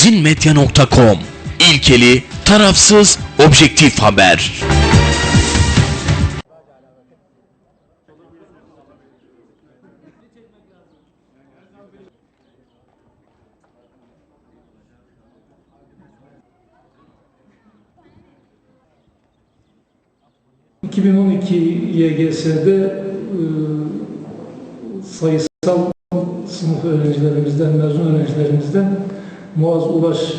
sizinmedya.com İlkeli, tarafsız, objektif haber. Hı. 2012 YGS'de e, sayısal sınıf öğrencilerimizden, mezun öğrencilerimizden Muaz Ulaş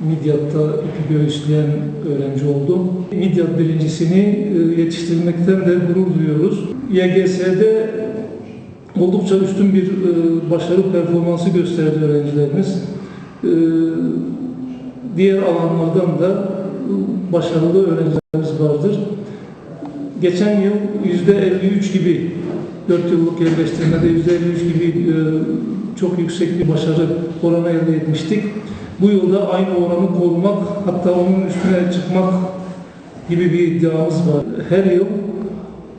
Midyat'ta ipi göğüsleyen öğrenci oldu. Midyat birincisini e, yetiştirmekten de gurur duyuyoruz. YGS'de oldukça üstün bir e, başarı performansı gösterdi öğrencilerimiz. E, Diğer alanlardan da başarılı öğrencilerimiz vardır. Geçen yıl %53 gibi 4 yıllık yerleştirmede %53 gibi çok yüksek bir başarı oranı elde etmiştik. Bu yılda aynı oranı korumak hatta onun üstüne çıkmak gibi bir iddiamız var. Her yıl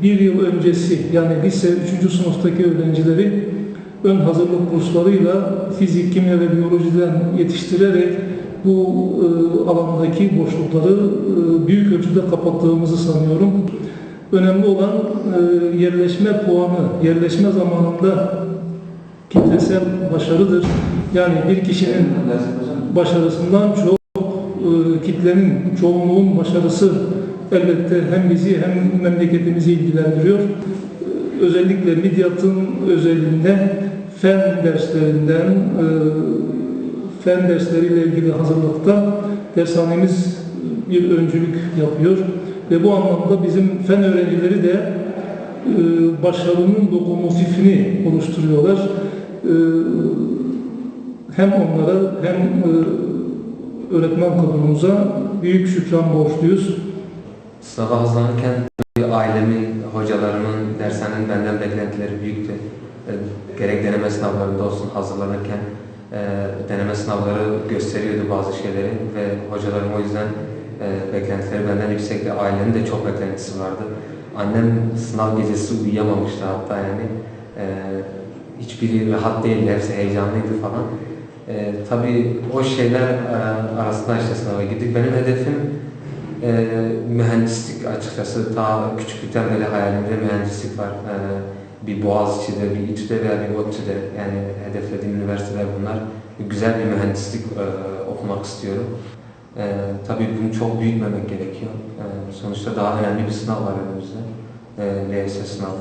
bir yıl öncesi yani lise 3. sınıftaki öğrencileri ön hazırlık kurslarıyla fizik, kimya ve biyolojiden yetiştirerek bu e, alandaki boşlukları e, büyük ölçüde kapattığımızı sanıyorum. Önemli olan e, yerleşme puanı, yerleşme zamanında kitlesel başarıdır. Yani bir kişinin başarısından çok e, kitlenin, çoğunluğun başarısı elbette hem bizi hem memleketimizi ilgilendiriyor. E, Özellikle Midyat'ın özelinde fen derslerinden, e, fen dersleriyle ilgili hazırlıkta dershanemiz bir öncülük yapıyor. Ve bu anlamda bizim fen öğrencileri de başarının lokomotifini oluşturuyorlar. E, hem onlara hem e, öğretmen kadromuza büyük şükran borçluyuz. Sınava hazırlanırken ailemin, hocalarımın, dershanenin benden beklentileri büyüktü. E, Gerek deneme sınavlarında olsun hazırlanırken e, deneme sınavları gösteriyordu bazı şeyleri ve hocalarım o yüzden beklentileri benden yüksekti. Ailenin de çok beklentisi vardı. Annem sınav gecesi uyuyamamıştı hatta yani. E, hiçbiri rahat değildi, hepsi heyecanlıydı falan. E, tabii o şeyler e, arasında işte sınava girdik. Benim hedefim e, mühendislik açıkçası. Ta küçüklükten beri hayalimde mühendislik var. E, bir Boğaziçi'de, bir İTÜ'de veya bir ODTÜ'de yani hedeflediğim üniversiteler bunlar. Güzel bir mühendislik e, okumak istiyorum. E, tabii bunu çok büyütmemek gerekiyor. E, sonuçta daha önemli bir sınav var önümüzde. E, LYS sınavı.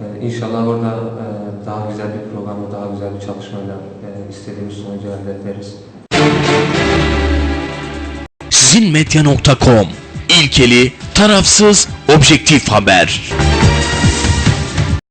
E, İnşallah orada e, daha güzel bir programla, daha güzel bir çalışmayla e, istediğimiz sonucu elde ederiz. sizinmedya.com İlkeli, tarafsız, objektif haber.